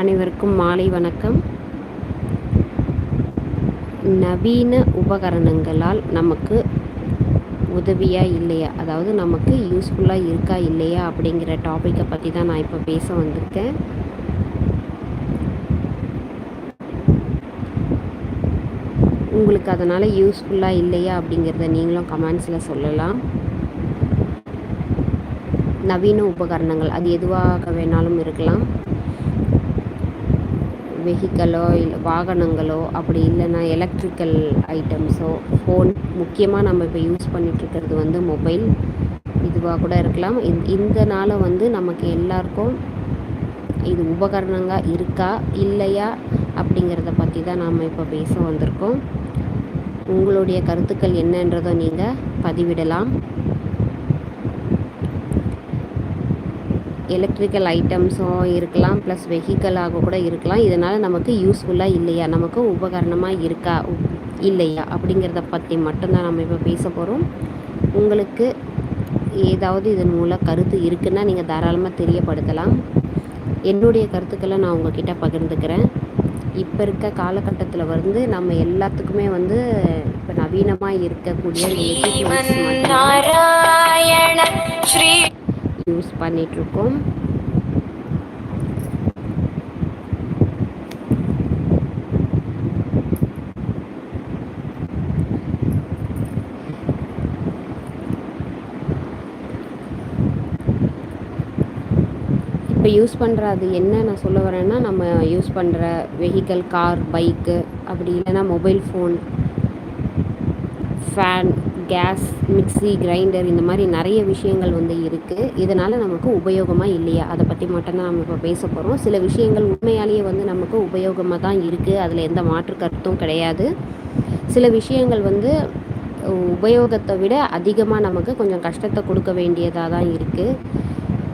அனைவருக்கும் மாலை வணக்கம். நவீன உபகரணங்களால் நமக்கு உதவியாக இல்லையா? அதாவது நமக்கு யூஸ்ஃபுல்லாக இருக்கா இல்லையா அப்படிங்கிற டாப்பிக்கை பற்றி தான் நான் இப்போ பேச வந்திருக்கேன். உங்களுக்கு அதனால் யூஸ்ஃபுல்லாக இல்லையா அப்படிங்கிறத நீங்களும் கமெண்ட்ஸில் சொல்லலாம். நவீன உபகரணங்கள் அது எதுவாக வேணாலும் இருக்கலாம். வெஹிக்கலோ இல்லை வாகனங்களோ அப்படி இல்லைன்னா எலக்ட்ரிக்கல் ஐட்டம்ஸோ ஃபோன் முக்கியமாக நம்ம இப்போ யூஸ் பண்ணிகிட்ருக்கிறது வந்து மொபைல் இதுவாக கூட இருக்கலாம். இந்த நாளை வந்து நமக்கு எல்லாருக்கும் இது உபகரணங்க இருக்கா இல்லையா அப்படிங்கிறத பற்றி தான் நாம் இப்போ பேச வந்திருக்கோம். உங்களுடைய கருத்துக்கள் என்னன்றதை நீங்கள் பதிவிடலாம். எலக்ட்ரிக்கல் ஐட்டம்ஸும் இருக்கலாம் ப்ளஸ் வெஹிக்கலாக கூட இருக்கலாம். இதனால் நமக்கு யூஸ்ஃபுல்லாக இல்லையா? நமக்கு உபகரணமாக இருக்கா? இல்லையா? அப்படிங்கிறத பற்றி மட்டும்தான் நம்ம இப்போ பேச போகிறோம் உங்களுக்கு ஏதாவது இதன் மூலம் கருத்து இருக்குன்னா நீங்கள் தாராளமாக தெரியப்படுத்தலாம். என்னுடைய கருத்துக்களை நான் உங்ககிட்ட பகிர்ந்துக்கிறேன். இப்போ இருக்க காலகட்டத்தில் வந்து நம்ம எல்லாத்துக்குமே வந்து இப்போ நவீனமாக இருக்கக்கூடிய யூஸ் பண்ணிகிட்ருக்கோம் இப்போ யூஸ் பண்ணுற அது என்ன நான் சொல்ல வரேன்னா நம்ம யூஸ் பண்ணுற வெஹிக்கல் கார் பைக்கு அப்படி இல்லைன்னா mobile phone fan gas mixie grinder இந்த மாதிரி நிறைய விஷயங்கள் வந்து இருக்குது இதனால் நமக்கு உபயோகமாக இல்லையா? அதை பற்றி மட்டும்தான் நம்ம இப்போ பேச போகிறோம் சில விஷயங்கள் உண்மையாலேயே வந்து நமக்கு உபயோகமாக தான் இருக்குது அதில் எந்த மாற்று கருத்தும் கிடையாது. சில விஷயங்கள் வந்து உபயோகத்தை விட அதிகமாக நமக்கு கொஞ்சம் கஷ்டத்தை கொடுக்க வேண்டியதாக தான் இருக்குது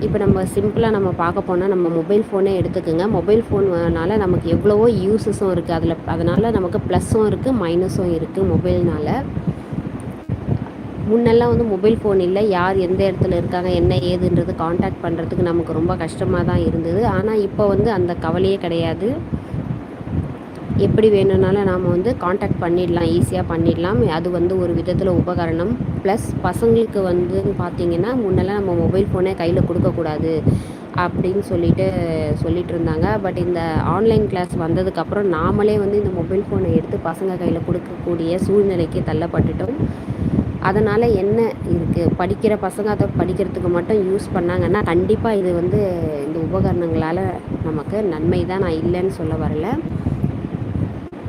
இப்போ நம்ம சிம்பிளாக நம்ம பார்க்க போனால் நம்ம மொபைல் ஃபோனே எடுத்துக்கோங்க. மொபைல் ஃபோனால் நமக்கு எவ்வளவோ யூஸஸும் இருக்குது அதில் அதனால் நமக்கு ப்ளஸ்ஸும் இருக்குது மைனஸும் இருக்குது மொபைல்னால் முன்னெல்லாம் வந்து மொபைல் ஃபோன் இல்லை. யார் எந்த இடத்துல இருக்காங்க என்ன ஏதுன்றது காண்டாக்ட் பண்ணுறதுக்கு நமக்கு ரொம்ப கஷ்டமாக தான் இருந்தது. ஆனால் இப்போ வந்து அந்த கவலையே கிடையாது. எப்படி வேணும்னாலும் நாம் வந்து காண்டாக்ட் பண்ணிடலாம் ஈஸியாக பண்ணிடலாம். அது வந்து ஒரு விதத்தில் உபகரணம். ப்ளஸ் பசங்களுக்கு வந்து பார்த்திங்கன்னா முன்னெல்லாம் நம்ம மொபைல் ஃபோனே கையில் கொடுக்கக்கூடாது அப்படின்னு சொல்லிட்டு சொல்லிட்டு இருந்தாங்க. பட் இந்த ஆன்லைன் கிளாஸ் வந்ததுக்கப்புறம் நாமளே வந்து இந்த மொபைல் ஃபோனை எடுத்து பசங்க கையில் கொடுக்கக்கூடிய சூழ்நிலைக்கு தள்ளப்பட்டுட்டோம். அதனால் என்ன இருக்குது படிக்கிற பசங்க அதை படிக்கிறதுக்கு மட்டும் யூஸ் பண்ணாங்கன்னா கண்டிப்பாக இது வந்து இந்த உபகரணங்களால் நமக்கு நன்மை தான் நான் இல்லைன்னு சொல்ல வரல.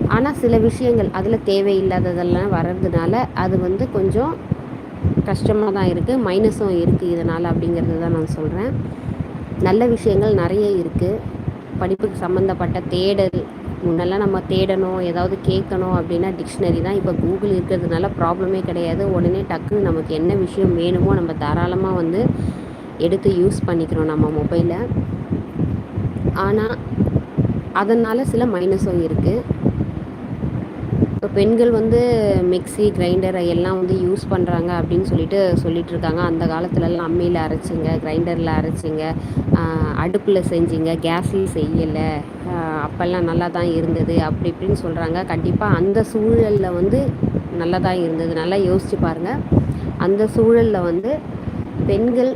ஆனால் சில விஷயங்கள் அதில் தேவையில்லாததெல்லாம் வர்றதுனால அது வந்து கொஞ்சம் கஷ்டமாக தான் இருக்குது மைனஸும் இருக்குது இதனால் அப்படிங்கிறது தான் நான் சொல்கிறேன் நல்ல விஷயங்கள் நிறைய இருக்குது படிப்புக்கு சம்மந்தப்பட்ட தேடல் முன்னெல்லாம் நம்ம தேடணும் ஏதாவது கேட்கணும் அப்படின்னா டிக்ஷனரி தான். இப்போ கூகுள் இருக்கிறதுனால ப்ராப்ளமே கிடையாது. உடனே டக்குன்னு நமக்கு என்ன விஷயம் வேணுமோ நம்ம தாராளமாக வந்து எடுத்து யூஸ் பண்ணிக்கிறோம் நம்ம மொபைலில் ஆனால் அதனால் சில மைனஸும் இருக்குது பெண்கள் வந்து மிக்சி கிரைண்டர் எல்லாம் வந்து யூஸ் பண்ணுறாங்க அப்படின்னு சொல்லிட்டு சொல்லிட்டு இருக்காங்க அந்த காலத்துலலாம் அம்மியில் அரைச்சிங்க கிரைண்டரில் அரைச்சிங்க அடுப்பில் செஞ்சிங்க கேஸில் செய்யலை. அப்போல்லாம் நல்லா தான் இருந்தது. அப்படி இப்படின்னு சொல்கிறாங்க கண்டிப்பாக அந்த சூழலில் வந்து நல்லா தான் இருந்தது. நல்லா யோசித்து பாருங்கள் அந்த சூழலில் வந்து பெண்கள்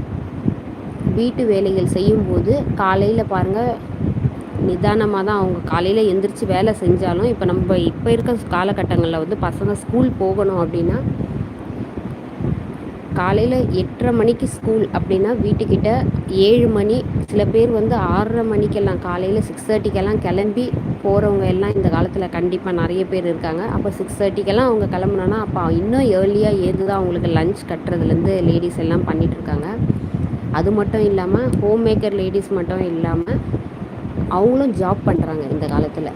வீட்டு வேலைகள் செய்யும்போது காலையில் பாருங்கள் நிதானமாக தான் அவங்க காலையில் எந்திரிச்சு வேலை செஞ்சாலும் இப்போ நம்ம இப்போ இருக்க காலகட்டங்களில் வந்து பசங்க ஸ்கூல் போகணும் அப்படின்னா காலையில் எட்டரை மணிக்கு ஸ்கூல் அப்படின்னா வீட்டுக்கிட்ட ஏழு மணி சில பேர் வந்து ஆறரை மணிக்கெல்லாம் காலையில் சிக்ஸ் தேர்ட்டிக்கெல்லாம் கிளம்பி போகிறவங்க எல்லாம் இந்த காலத்தில் கண்டிப்பாக நிறைய பேர் இருக்காங்க. அப்போ சிக்ஸ் தேர்ட்டிக்கெல்லாம் அவங்க கிளம்புனோன்னா அப்போ இன்னும் ஏர்லியாக ஏது தான் அவங்களுக்கு லஞ்ச் கட்டுறதுலேருந்து லேடிஸ் எல்லாம் பண்ணிகிட்ருக்காங்க அது மட்டும் இல்லாமல் ஹோம் மேக்கர் லேடிஸ் மட்டும் இல்லாமல் அவங்களும் ஜாப் பண்ணுறாங்க இந்த காலத்தில்.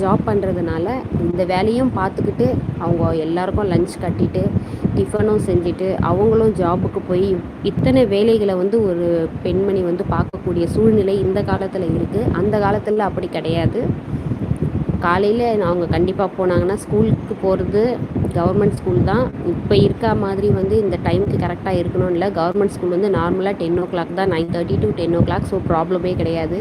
ஜாப் பண்ணுறதுனால இந்த வேலையும் பார்த்துக்கிட்டு அவங்க எல்லாருக்கும் லஞ்ச் கட்டிட்டு டிஃபனும் செஞ்சுட்டு அவங்களும் ஜாபுக்கு போய் இத்தனை வேலைகளை வந்து ஒரு பெண்மணி வந்து பார்க்கக்கூடிய சூழ்நிலை இந்த காலத்தில் இருக்குது அந்த காலத்தில் அப்படி கிடையாது. காலையில் அவங்க கண்டிப்பாக போனாங்கன்னா ஸ்கூலுக்கு போகிறது கவர்மெண்ட் ஸ்கூல் தான். இப்போ இருக்க மாதிரி வந்து இந்த டைமுக்கு கரெக்டாக இருக்கணும் இல்லை. கவர்மெண்ட் ஸ்கூல் வந்து நார்மலாக டென் ஓ கிளாக் தான் nine thirty to ten o'clock so ப்ராப்ளமே கிடையாது.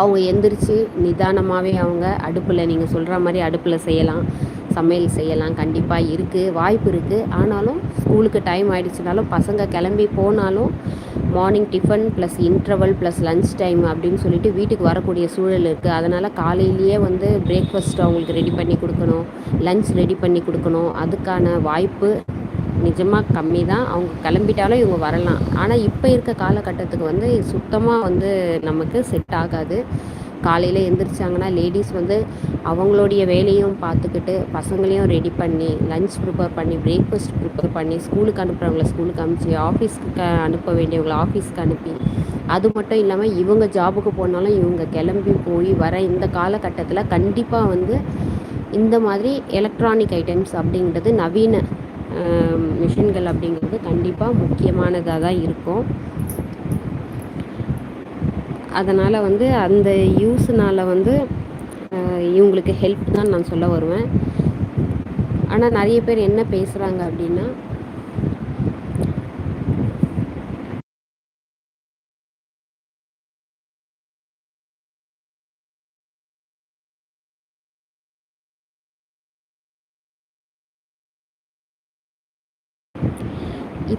அவங்க எந்திரிச்சு நிதானமாகவே அவங்க அடுப்பில் நீங்கள் சொல்கிற மாதிரி அடுப்பில் செய்யலாம். சமையல் செய்யலாம். கண்டிப்பாக இருக்குது வாய்ப்பு இருக்குது ஆனாலும் ஸ்கூலுக்கு டைம் ஆகிடுச்சுனாலும் பசங்க கிளம்பி போனாலும் morning tiffin plus interval plus lunch time அப்படின்னு சொல்லிட்டு வீட்டுக்கு வரக்கூடிய சூழல் இருக்குது அதனால் காலையிலேயே வந்து பிரேக்ஃபாஸ்ட் அவங்களுக்கு ரெடி பண்ணி கொடுக்கணும். லன்ச் ரெடி பண்ணி கொடுக்கணும். அதுக்கான வாய்ப்பு நிஜமாக கம்மி தான் அவங்க கிளம்பிட்டாலும் இவங்க வரலாம். ஆனால் இப்போ இருக்க காலகட்டத்துக்கு வந்து சுத்தமாக வந்து நமக்கு செட் ஆகாது. காலையில் எழுந்திரிச்சாங்கன்னா லேடிஸ் வந்து அவங்களுடைய வேலையும் பார்த்துக்கிட்டு பசங்களையும் ரெடி பண்ணி லஞ்ச் ப்ரிப்பேர் பண்ணி பிரேக்ஃபாஸ்ட் ப்ரிப்பேர் பண்ணி ஸ்கூலுக்கு அனுப்புகிறவங்கள ஸ்கூலுக்கு அனுப்பிச்சு ஆஃபீஸ்க்கு அனுப்ப வேண்டியவங்களை ஆஃபீஸ்க்கு அனுப்பி அது மட்டும் இல்லாமல் இவங்க ஜாபுக்கு போனாலும் இவங்க கிளம்பி போய் வர இந்த காலகட்டத்தில் கண்டிப்பாக வந்து இந்த மாதிரி எலக்ட்ரானிக் ஐட்டம்ஸ் அப்படிங்கிறது நவீன மிஷின்கள் அப்படிங்கிறது கண்டிப்பாக முக்கியமானதாக தான் இருக்கும். அதனால் வந்து அந்த யூஸ்னால் வந்து இவங்களுக்கு ஹெல்ப் தான் நான் சொல்ல வருவேன். ஆனால் நிறைய பேர் என்ன பேசுகிறாங்க அப்படின்னா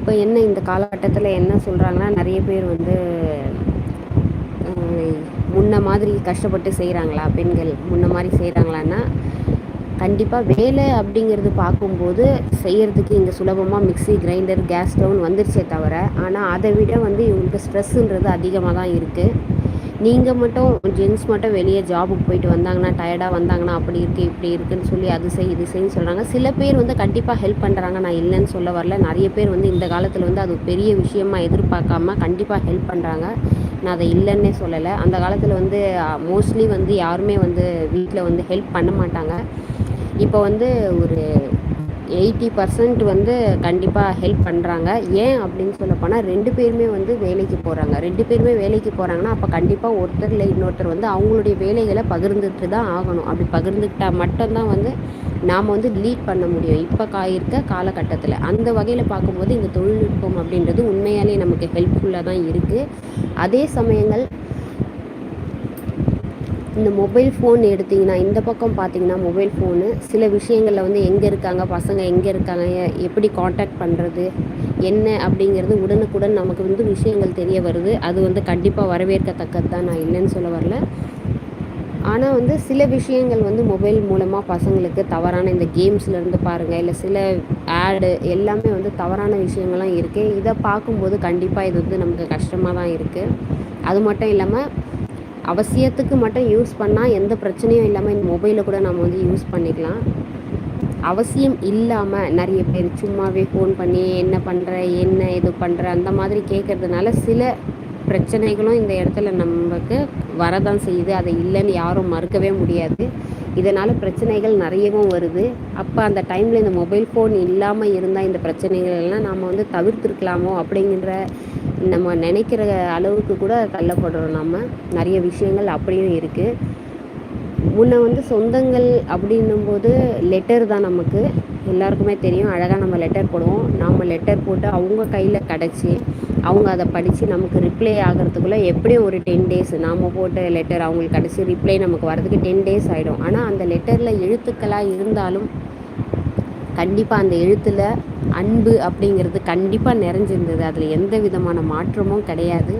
இப்போ என்ன இந்த காலகட்டத்தில் என்ன சொல்கிறாங்கன்னா நிறைய பேர் வந்து முன்ன மாதிரி கஷ்டப்பட்டு செய்கிறாங்களா பெண்கள் முன்ன மாதிரி செய்கிறாங்களான்னா கண்டிப்பாக வேலை அப்படிங்கிறது பார்க்கும்போது செய்கிறதுக்கு இங்கே சுலபமாக மிக்சி கிரைண்டர் கேஸ் ஸ்டவ்னு வந்துருச்சே தவிர ஆனால் அதை விட வந்து இவங்களுக்கு ஸ்ட்ரெஸ்ஸுன்றது அதிகமாக தான் இருக்குது நீங்கள் மட்டும் ஜென்ஸ் மட்டும் வெளியே ஜாபுக்கு போயிட்டு வந்தாங்கன்னா டயர்டாக வந்தாங்கன்னா அப்படி இருக்குது இப்படி இருக்குதுன்னு சொல்லி அது செய் இது செய்யு சொல்கிறாங்க சில பேர் வந்து கண்டிப்பாக ஹெல்ப் பண்ணுறாங்க நான் இல்லைன்னு சொல்ல வரல. நிறைய பேர் வந்து இந்த காலத்தில் வந்து அது பெரிய விஷயமா எதிர்பார்க்காம கண்டிப்பாக ஹெல்ப் பண்ணுறாங்க நான் அதை இல்லைன்னே சொல்லலை. அந்த காலத்தில் வந்து மோஸ்ட்லி வந்து யாருமே வந்து வீட்டில் வந்து ஹெல்ப் பண்ண மாட்டாங்க. இப்போ வந்து ஒரு எயிட்டி பர்சன்ட் வந்து கண்டிப்பாக ஹெல்ப் பண்ணுறாங்க ஏன் அப்படின்னு சொல்ல போனால் ரெண்டு பேருமே வந்து வேலைக்கு போகிறாங்க ரெண்டு பேருமே வேலைக்கு போகிறாங்கன்னா அப்போ கண்டிப்பாக ஒருத்தர் இல்லை இன்னொருத்தர் வந்து அவங்களுடைய வேலைகளை பகிர்ந்துட்டு தான் ஆகணும். அப்படி பகிர்ந்துக்கிட்டால் மட்டும்தான் வந்து நாம் வந்து லீட் பண்ண முடியும். இப்போ கா இருக்க காலகட்டத்தில். அந்த வகையில் பார்க்கும்போது இந்த தொழில்நுட்பம் அப்படின்றது உண்மையாலே நமக்கு ஹெல்ப்ஃபுல்லாக தான் இருக்குது அதே சமயங்கள் இந்த மொபைல் ஃபோன் எடுத்திங்கன்னா இந்த பக்கம் பார்த்தீங்கன்னா மொபைல் ஃபோனு. சில விஷயங்களில் வந்து எங்கே இருக்காங்க பசங்க எங்கே இருக்காங்க எப்படி காண்டாக்ட் பண்ணுறது என்ன அப்படிங்கிறது உடனுக்குடன் நமக்கு வந்து விஷயங்கள் தெரிய வருது. அது வந்து கண்டிப்பாக வரவேற்கத்தக்கது தான் நான் இல்லைன்னு சொல்ல வரல. ஆனால் வந்து சில விஷயங்கள் வந்து மொபைல் மூலமாக பசங்களுக்கு தவறான இந்த கேம்ஸ்லேருந்து பாருங்கள் இல்லை சில ஆடு எல்லாமே வந்து தவறான விஷயங்கள்லாம் இருக்குது இதை பார்க்கும்போது கண்டிப்பாக இது வந்து நமக்கு கஷ்டமாக தான் இருக்குது அது மட்டும் இல்லாமல் அவசியத்துக்கு மட்டும் யூஸ் பண்ணால் எந்த பிரச்சனையும் இல்லாமல் இந்த மொபைலை கூட நம்ம வந்து யூஸ் பண்ணிக்கலாம். அவசியம் இல்லாமல் நிறைய பேர் சும்மாவே ஃபோன் பண்ணி என்ன பண்ணுற என்ன இது பண்ணுற அந்த மாதிரி கேட்குறதுனால சில பிரச்சனைகளும் இந்த இடத்துல நமக்கு வரதான் செய்யுது. அதை இல்லைன்னு யாரும் மறுக்கவே முடியாது. இதனால் பிரச்சனைகள் நிறையவும் வருது. அப்போ அந்த டைமில் இந்த மொபைல் ஃபோன் இல்லாமல் இருந்தால் இந்த பிரச்சனைகள் எல்லாம் நாம் வந்து தவிர்த்துருக்கலாமோ அப்படிங்கிற நம்ம நினைக்கிற அளவுக்கு கூட தள்ளப்படுறோம் நம்ம. நிறைய விஷயங்கள் அப்படியும் இருக்குது முன்ன வந்து சொந்தங்கள் அப்படின்னும்போது லெட்டர் தான் நமக்கு. எல்லாருக்குமே தெரியும். அழகாக நம்ம லெட்டர் போடுவோம். நாம் லெட்டர் போட்டு அவங்க கையில் கிடச்சி அவங்க அதை படித்து நமக்கு ரிப்ளை ஆகிறதுக்குள்ளே எப்படியும் ஒரு டென் டேஸ் நாம் போட்ட லெட்டர் அவங்களுக்கு கிடச்சி ரிப்ளை நமக்கு வரதுக்கு டென் டேஸ் ஆகிடும் ஆனால் அந்த லெட்டரில் எழுத்துக்களாக இருந்தாலும் கண்டிப்பாக அந்த எழுத்தில் அன்பு அப்படிங்கிறது கண்டிப்பாக நிறைஞ்சிருந்தது. அதில் எந்த விதமான மாற்றமும் கிடையாது.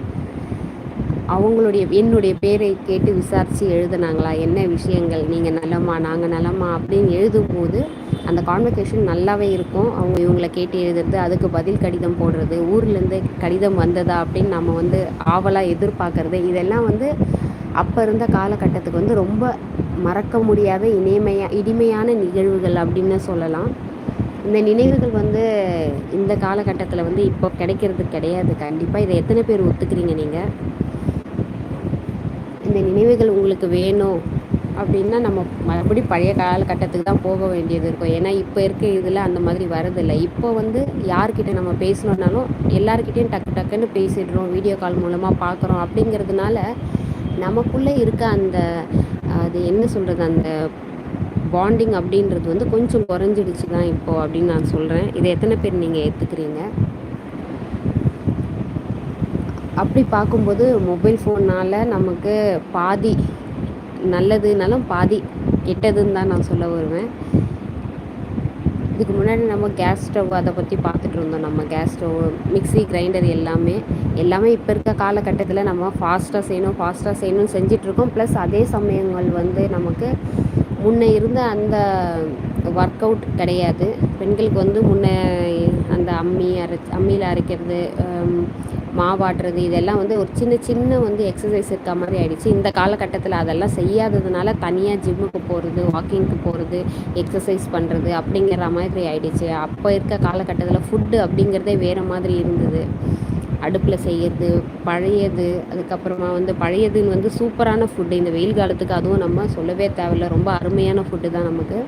அவங்களுடைய என்னுடைய பேரை கேட்டு விசாரித்து எழுதுனாங்களா? என்ன விஷயங்கள்? நீங்கள் நலமா நாங்கள் நலமா அப்படின்னு எழுதும்போது அந்த கான்வெகேஷன் நல்லாவே இருக்கும். அவங்க இவங்களை கேட்டு எழுதுறது அதுக்கு பதில் கடிதம் போடுறது ஊர்லேருந்து கடிதம் வந்ததா அப்படின்னு நம்ம வந்து ஆவலாக எதிர்பார்க்கறது இதெல்லாம் வந்து அப்போ இருந்த காலகட்டத்துக்கு வந்து ரொம்ப மறக்க முடியாத இனிமையா இனிமையான நிகழ்வுகள் அப்படின்னு சொல்லலாம். இந்த நினைவுகள் வந்து இந்த காலகட்டத்தில் வந்து இப்போ கிடைக்கிறது கிடையாது. கண்டிப்பாக இதை எத்தனை பேர் ஒத்துக்கிறீங்க நீங்கள் இந்த நினைவுகள் உங்களுக்கு வேணும் அப்படின்னா நம்ம மறுபடி பழைய காலகட்டத்துக்கு தான் போக வேண்டியது இருக்கும். ஏன்னா இப்போ இருக்க இதில் அந்த மாதிரி வரதில்லை. இப்போ வந்து யார்கிட்ட நம்ம பேசணுன்னாலும் எல்லாருக்கிட்டேயும் டக்கு டக்குன்னு பேசிடுறோம் வீடியோ கால் மூலமாக பார்க்குறோம் அப்படிங்கிறதுனால நமக்குள்ளே இருக்க அந்த அது என்ன சொல்கிறது அந்த பாண்டிங் அப்படின்றது வந்து கொஞ்சம் குறைஞ்சிடுச்சு தான் இப்போது அப்படின்னு நான் சொல்கிறேன் இதை எத்தனை பேர் நீங்கள் ஏற்றுக்கிறீங்க அப்படி பார்க்கும்போது மொபைல் ஃபோன்னால் நமக்கு பாதி நல்லதுனாலும் பாதி கெட்டதுன்னு தான் நான் சொல்ல வருவேன். இதுக்கு முன்னாடி நம்ம கேஸ் ஸ்டவ் அதை பற்றி பார்த்துட்டு இருந்தோம். நம்ம கேஸ் ஸ்டவ் மிக்சி கிரைண்டர் எல்லாமே எல்லாமே இப்போ இருக்க காலகட்டத்தில் நம்ம ஃபாஸ்ட்டாக செய்யணும் ஃபாஸ்ட்டாக செய்யணும்னு செஞ்சிட்ருக்கோம் ப்ளஸ் அதே சமயங்கள் வந்து நமக்கு முன்னே இருந்த அந்த ஒர்க் அவுட் கிடையாது. பெண்களுக்கு வந்து முன்னே அந்த அம்மி அரை அம்மியில் அரைக்கிறது மாவாட்டுறது இதெல்லாம் வந்து ஒரு சின்ன சின்ன வந்து எக்ஸசைஸ் இருக்க மாதிரி ஆகிடுச்சு இந்த காலகட்டத்தில் அதெல்லாம் செய்யாததுனால தனியாக ஜிம்முக்கு போகிறது வாக்கிங்க்கு போகிறது எக்ஸசைஸ் பண்ணுறது அப்படிங்கிற மாதிரி ஆகிடுச்சு அப்போ இருக்க காலகட்டத்தில் ஃபுட்டு அப்படிங்கிறதே வேறு மாதிரி இருந்தது. அடுப்பில் செய்கிறது பழையது அதுக்கப்புறமா வந்து பழையதுன்னு வந்து சூப்பரான ஃபுட்டு இந்த வெயில் காலத்துக்கு அதுவும் நம்ம சொல்லவே தேவையில்ல. ரொம்ப அருமையான ஃபுட்டு தான் நமக்கு.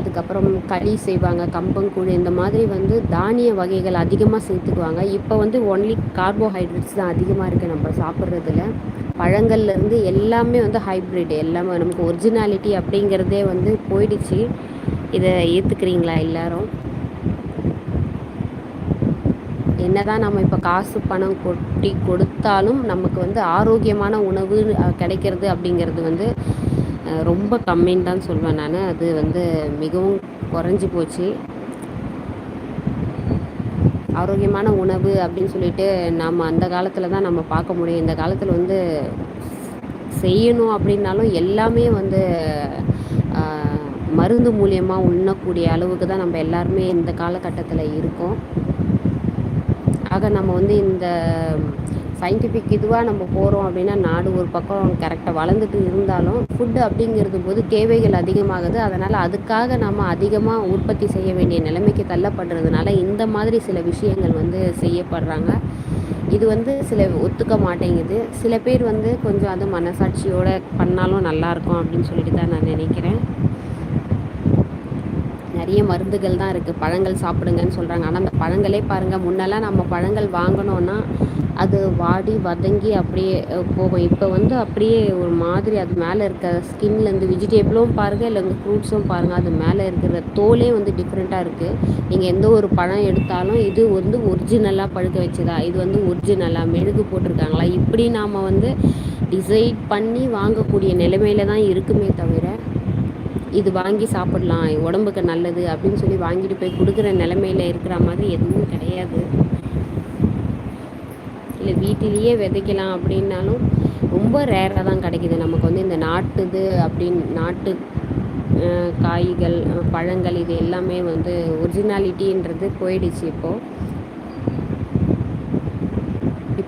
அதுக்கப்புறம் களி செய்வாங்க கம்பங்கூழ் இந்த மாதிரி வந்து தானிய வகைகள் அதிகமாக சேர்த்துக்குவாங்க. இப்போ வந்து ஒன்லி கார்போஹைட்ரேட்ஸ் தான் அதிகமாக இருக்குது நம்ம சாப்பிட்றதுல. பழங்கள்லேருந்து எல்லாமே வந்து ஹைப்ரிட் எல்லாமே நமக்கு ஒரிஜினாலிட்டி அப்படிங்கிறதே வந்து போயிடுச்சு. இதை ஏற்றுக்கிறீங்களா எல்லோரும்? என்னதான் நம்ம இப்போ காசு பணம் கொட்டி கொடுத்தாலும் நமக்கு வந்து ஆரோக்கியமான உணவு கிடைக்கிறது அப்படிங்கிறது வந்து ரொம்ப கம்மின்னு தான் சொல்வேன் நான். அது வந்து மிகவும் குறைஞ்சி போச்சு. ஆரோக்கியமான உணவு அப்படின்னு சொல்லிட்டு நாம் அந்த காலத்தில் தான் நம்ம பார்க்க முடியும். இந்த காலத்தில் வந்து செய்யணும் அப்படின்னாலும் எல்லாமே வந்து மருந்து மூலியமாக உண்ணக்கூடிய அளவுக்கு தான் நம்ம எல்லாருமே இந்த காலகட்டத்தில் இருக்கோம். ஆக நம்ம வந்து இந்த சயின்டிஃபிக் இதுவாக நம்ம போகிறோம் அப்படின்னா நாடு ஒரு பக்கம் கரெக்டாக வளர்ந்துட்டு இருந்தாலும் ஃபுட்டு அப்படிங்கிறது போது தேவைகள் அதிகமாகுது. அதனால் அதுக்காக நம்ம அதிகமாக உற்பத்தி செய்ய வேண்டிய நிலைமைக்கு தள்ளப்படுறதுனால இந்த மாதிரி சில விஷயங்கள் வந்து செய்யப்படுறாங்க. இது வந்து சில ஒத்துக்க மாட்டேங்குது. சில பேர் வந்து கொஞ்சம் அது மனசாட்சியோடு பண்ணாலும் நல்லாயிருக்கும் அப்படின்னு சொல்லிட்டு தான் நான் நினைக்கிறேன். நிறைய மருந்துகள் தான் இருக்குது பழங்கள் சாப்பிடுங்கன்னு சொல்கிறாங்க ஆனால் அந்த பழங்களே பாருங்கள் முன்னெல்லாம் நம்ம பழங்கள் வாங்கினோன்னா அது வாடி வதங்கி அப்படியே போகும். இப்போ வந்து அப்படியே ஒரு மாதிரி அது மேலே இருக்க ஸ்கின்லேருந்து வெஜிடேபிளும் பாருங்கள் இல்லை ஃப்ரூட்ஸும் பாருங்கள் அது மேலே இருக்கிற தோலே வந்து டிஃப்ரெண்ட்டாக இருக்குது நீங்கள் எந்த ஒரு பழம் எடுத்தாலும் இது வந்து ஒரிஜினலாக பழுக்க வச்சதா? இது வந்து ஒரிஜினலாக மெழுகு போட்டிருக்காங்களா? இப்படி நாம் வந்து டிசைட் பண்ணி வாங்கக்கூடிய நிலைமையில தான் இருக்குமே தவிர இது வாங்கி சாப்பிட்லாம் உடம்புக்கு நல்லது அப்படின்னு சொல்லி வாங்கிட்டு போய் கொடுக்குற நிலமையில இருக்கிற மாதிரி எதுவும் கிடையாது. இல்லை வீட்டிலேயே விதைக்கலாம் அப்படின்னாலும் ரொம்ப ரேராக தான் கிடைக்கிது. நமக்கு வந்து இந்த நாட்டுது அப்படின்னு நாட்டு காய்கள் பழங்கள் இது எல்லாமே வந்து ஒரிஜினாலிட்டின்றது போயிடுச்சு இப்போது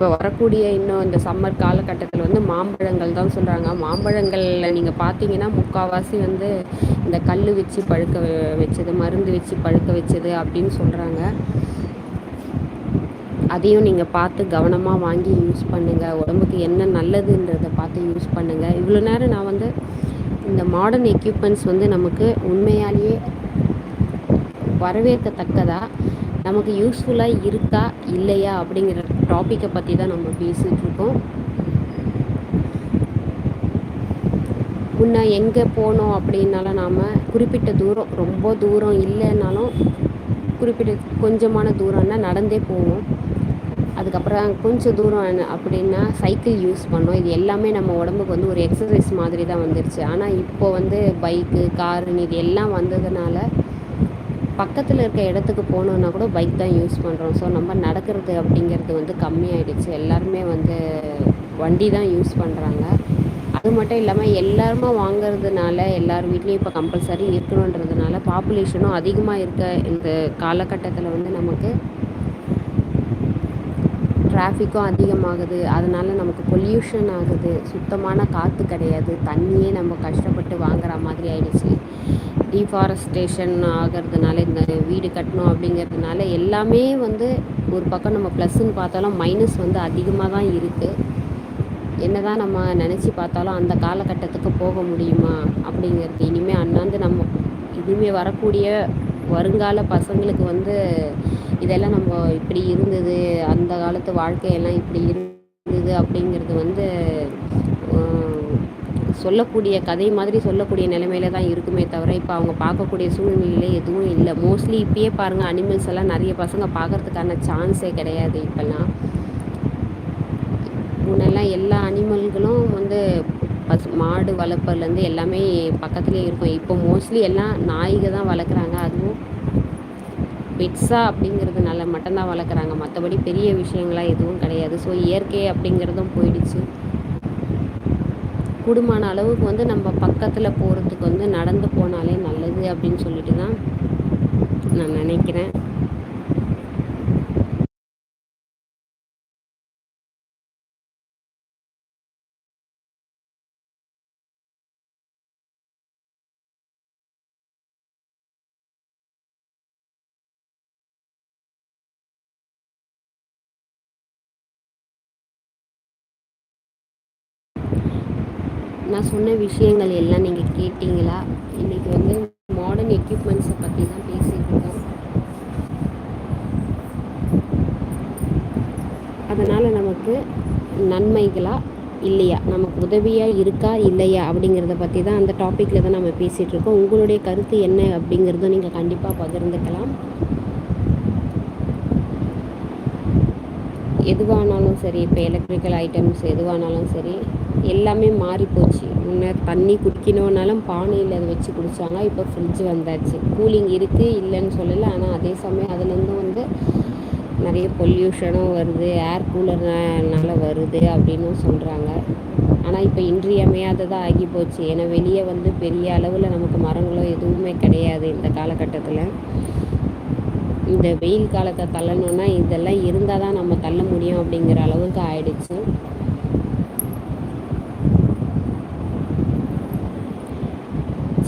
இப்போ வரக்கூடிய இன்னும் இந்த சம்மர் காலகட்டத்தில் வந்து மாம்பழங்கள் தான் சொல்கிறாங்க மாம்பழங்களில் நீங்கள் பார்த்தீங்கன்னா முக்கால்வாசி வந்து இந்த கல் வச்சு பழுக்க வச்சது மருந்து வச்சு பழுக்க வச்சது அப்படின்னு சொல்கிறாங்க அதையும் நீங்கள் பார்த்து கவனமாக வாங்கி யூஸ் பண்ணுங்கள் உடம்புக்கு என்ன நல்லதுன்றதை பார்த்து யூஸ் பண்ணுங்கள் இவ்வளோ நேரம் நான் வந்து இந்த மாடர்ன் எக்யூப்மெண்ட்ஸ் வந்து நமக்கு உண்மையாலேயே வரவேற்கத்தக்கதாக நமக்கு யூஸ்ஃபுல்லாக இருக்கா? இல்லையா? அப்படிங்கிற டாப்பிக்கை பற்றி தான் நம்ம பேசிகிட்ருக்கோம் முன்ன எங்கே போனோம் அப்படின்னாலும் நாம் குறிப்பிட்ட தூரம் ரொம்ப தூரம் இல்லைன்னாலும் குறிப்பிட்ட கொஞ்சமான தூரம்னா நடந்தே போவோம். அதுக்கப்புறம் கொஞ்சம் தூரம் அப்படின்னா சைக்கிள் யூஸ் பண்ணோம். இது எல்லாமே நம்ம உடம்புக்கு வந்து ஒரு எக்ஸசைஸ் மாதிரி தான் வந்துருச்சு. ஆனால் இப்போ வந்து பைக்கு காருன்னு இது எல்லாம் வந்ததுனால பக்கத்தில் இருக்க இடத்துக்கு போகணுன்னா கூட பைக் தான் யூஸ் பண்ணுறோம் ஸோ நம்ம நடக்கிறது அப்படிங்கிறது வந்து கம்மியாயிடுச்சு. எல்லாருமே வந்து வண்டி தான் யூஸ் பண்ணுறாங்க அது மட்டும் இல்லாமல் எல்லாருமே வாங்கிறதுனால எல்லார் வீட்லேயும் இப்போ கம்பல்சரி இருக்கணுன்றதுனால பாப்புலேஷனும் அதிகமாக இருக்க இந்த காலகட்டத்தில் வந்து நமக்கு டிராஃபிக்கும் அதிகமாகுது. அதனால் நமக்கு பொல்யூஷன் ஆகுது. சுத்தமான காற்று கிடையாது. தண்ணியே நம்ம கஷ்டப்பட்டு வாங்குற மாதிரி ஆயிடுச்சு. டீஃபாரஸ்டேஷன் ஆகிறதுனால இந்த வீடு கட்டணும் அப்படிங்கிறதுனால எல்லாமே வந்து ஒரு பக்கம் நம்ம ப்ளஸ்ன்னு பார்த்தாலும் மைனஸ் வந்து அதிகமாக தான் இருக்குது என்ன தான் நம்ம நினச்சி பார்த்தாலும் அந்த காலகட்டத்துக்கு போக முடியுமா அப்படிங்கிறது. இனிமேல் அண்ணாந்து நம்ம இனிமேல் வரக்கூடிய வருங்கால பசங்களுக்கு வந்து இதெல்லாம் நம்ம இப்படி இருந்தது அந்த காலத்து வாழ்க்கையெல்லாம் இப்படி இருந்தது அப்படிங்கிறது வந்து சொல்லக்கூடிய கதை மாதிரி சொல்லக்கூடிய நிலைமையில தான் இருக்குமே தவிர இப்போ அவங்க பார்க்கக்கூடிய சூழ்நிலையில எதுவும் இல்லை. மோஸ்ட்லி இப்பயே பாருங்கள் அனிமல்ஸ் எல்லாம் நிறைய பசங்க பார்க்குறதுக்கான சான்ஸே கிடையாது இப்போல்லாம். முன்னெல்லாம் எல்லா அனிமல்களும் வந்து பசு மாடு வளர்ப்பதுலேருந்து எல்லாமே பக்கத்துலேயே இருக்கும். இப்போ மோஸ்ட்லி எல்லாம் நாய்கள் தான் வளர்க்குறாங்க. அதுவும் பெட்ஸா அப்படிங்கிறதுனால மட்டும்தான் வளர்க்குறாங்க. மற்றபடி பெரிய விஷயங்களாக எதுவும் கிடையாது. ஸோ இயற்கை அப்படிங்கிறதும் போயிடுச்சு. கூடுமான அளவுக்கு வந்து நம்ம பக்கத்தில் போகிறதுக்கு வந்து நடந்து போனாலே நல்லது அப்படின்னு சொல்லிட்டு தான் நான் நினைக்கிறேன். நான் சொன்ன விஷயங்கள் எல்லாம் நீங்கள் கேட்டிங்களா? இன்றைக்கி வந்து மாடர்ன் எக்யூப்மெண்ட்ஸை பற்றி தான் பேசிகிட்ருக்கோம் அதனால் நமக்கு நன்மைகளா இல்லையா? நமக்கு உதவியாக இருக்கா இல்லையா? அப்படிங்கிறத பற்றி தான் அந்த டாப்பிக்கில் தான் நம்ம பேசிகிட்ருக்கோம் உங்களுடைய கருத்து என்ன அப்படிங்கிறதும் நீங்கள் கண்டிப்பாக பகிர்ந்துக்கலாம். எதுவானாலும் சரி இப்போ எலக்ட்ரிக்கல் ஐட்டம்ஸ் எதுவானாலும் சரி எல்லாமே மாறி போச்சு முன்னே தண்ணி குடிக்கணுன்னாலும் பானையில் அதை வச்சு குடித்தாங்க இப்போ ஃப்ரிட்ஜ் வந்தாச்சு. கூலிங் இருக்குது இல்லைன்னு சொல்லலை. ஆனால் அதே சமயம் அதுலேருந்து வந்து நிறைய பொல்யூஷனும் வருது ஏர் கூலர்னால வருது அப்படின்னும் சொல்கிறாங்க ஆனால் இப்போ இன்றியமையாததாக ஆகி போச்சு. ஏன்னா வெளியே வந்து பெரிய அளவில் நமக்கு மரங்களோ எதுவுமே கிடையாது இந்த காலகட்டத்தில். இந்த வெயில் காலத்தை தள்ளணுன்னா இதெல்லாம் இருந்தால் தான் நம்ம தள்ள முடியும் அப்படிங்கிற அளவுக்கு ஆயிடுச்சு.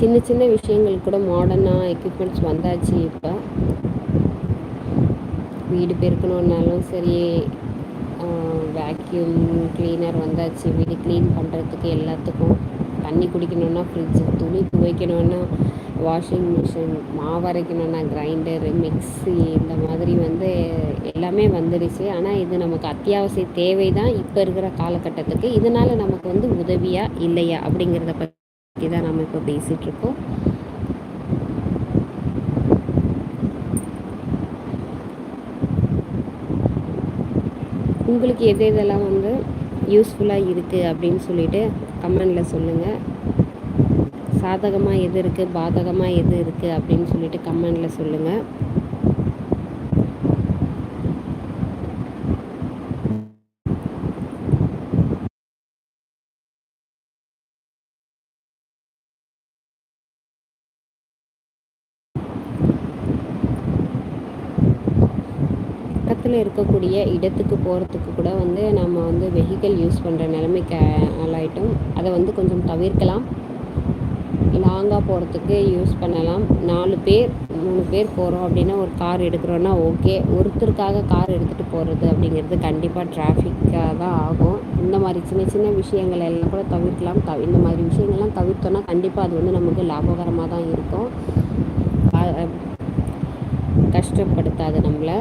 சின்ன சின்ன விஷயங்கள் கூட மாடர்னாக எக்யூப்மெண்ட்ஸ் வந்தாச்சு இப்போ. வீடு பெருக்கணுன்னாலும் சரி வேக்யூம் க்ளீனர் வந்தாச்சு. வீடு க்ளீன் பண்ணுறதுக்கு எல்லாத்துக்கும் தண்ணி குடிக்கணுன்னா ஃப்ரிட்ஜு துணி துவைக்கணுன்னா வாஷிங் மிஷின் மாவரைக்கணும்னா கிரைண்டரு மிக்ஸி இந்த மாதிரி வந்து எல்லாமே வந்துடுச்சு ஆனால் இது நமக்கு அத்தியாவசிய தேவை தான் இப்போ இருக்கிற காலகட்டத்துக்கு. இதனால் நமக்கு வந்து உதவியா இல்லையா அப்படிங்கிறத பற்றி தான் நம்ம இப்போ பேசிகிட்ருக்கோம் உங்களுக்கு எது எதெல்லாம் வந்து யூஸ்ஃபுல்லாக இருக்குது அப்படின்னு சொல்லிட்டு கமெண்டில் சொல்லுங்கள் சாதகமாக எது இருக்குது பாதகமாக எது இருக்குது அப்படின்னு சொல்லிட்டு கமெண்டில் சொல்லுங்கள் பக்கத்தில் இருக்கக்கூடிய இடத்துக்கு போகிறதுக்கு கூட வந்து நம்ம வந்து வெஹிக்கல் யூஸ் பண்ணுற நிலைமைக்கு ஆளாயிட்டோம். அதை வந்து கொஞ்சம் தவிர்க்கலாம். லாங்காக போகிறதுக்கு யூஸ் பண்ணலாம். நாலு பேர் மூணு பேர் போகிறோம் அப்படின்னா ஒரு கார் எடுக்கிறோன்னா ஓகே. ஒருத்தருக்காக கார் எடுத்துகிட்டு போகிறது அப்படிங்கிறது கண்டிப்பாக டிராஃபிக்காக தான் ஆகும். இந்த மாதிரி சின்ன சின்ன விஷயங்கள் எல்லாம் கூட தவிர்க்கலாம். தவி இந்த மாதிரி விஷயங்கள்லாம் தவிர்த்தோன்னா கண்டிப்பாக அது வந்து நமக்கு லாபகரமாக தான் இருக்கும். கஷ்டப்படுத்தாது நம்மளை.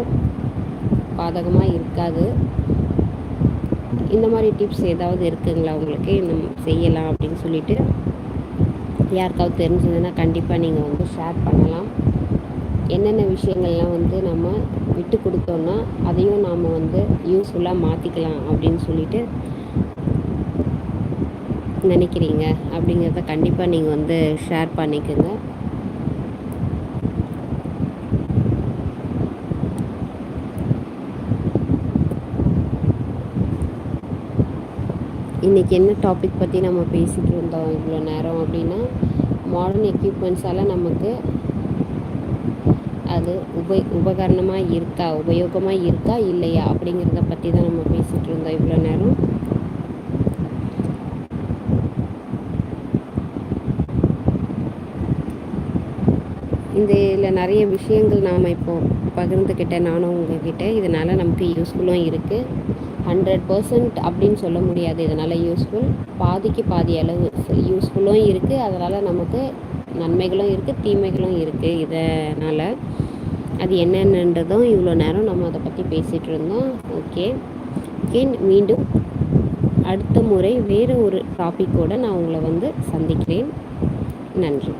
பாதகமாக இருக்காது. இந்த மாதிரி டிப்ஸ் ஏதாவது இருக்குங்களா உங்களுக்கு? இந்த செய்யலாம் அப்படின்னு சொல்லிட்டு. யாருக்காவது தெரிஞ்சதுன்னா கண்டிப்பாக நீங்கள் வந்து ஷேர் பண்ணலாம். என்னென்ன விஷயங்கள்லாம் வந்து நம்ம விட்டு கொடுத்தோன்னா அதையும் நாம் வந்து யூஸ்ஃபுல்லாக மாற்றிக்கலாம் அப்படின்னு சொல்லிட்டு நினைக்கிறீங்க. அப்படிங்கிறத கண்டிப்பாக நீங்கள் வந்து ஷேர் பண்ணிக்கோங்க. இன்றைக்கி என்ன டாபிக் பற்றி நம்ம பேசிகிட்டு இருந்தோம் இவ்வளோ நேரம் அப்படின்னா மாடர்ன் எக்யூப்மெண்ட்ஸால் நமக்கு அது உப உபகரணமாக இருக்கா உபயோகமாக இருக்கா இல்லையா அப்படிங்கிறத பற்றி தான் நம்ம பேசிகிட்டு இருந்தோம் இவ்வளோ நேரம். இந்த இதில் நிறைய விஷயங்கள் நாம் இப்போது பகிர்ந்துக்கிட்டேன் நானும் உங்ககிட்ட இதனால் நமக்கு யூஸ்ஃபுல்லும் இருக்குது ஹண்ட்ரட் பர்சன்ட் அப்படின்னு சொல்ல முடியாது. இதனால் யூஸ்ஃபுல் பாதிக்கு பாதி அளவு யூஸ்ஃபுல்லும் இருக்குது அதனால் நமக்கு நன்மைகளும் இருக்குது தீமைகளும் இருக்குது இதனால். அது என்னென்னன்றதும் இவ்வளோ நேரம் நம்ம அதை பற்றி பேசிகிட்டு இருந்தோம். ஓகே ஓகே மீண்டும் அடுத்த முறை வேறு ஒரு டாப்பிக்கோடு நான் உங்களை வந்து சந்திக்கிறேன். நன்றி.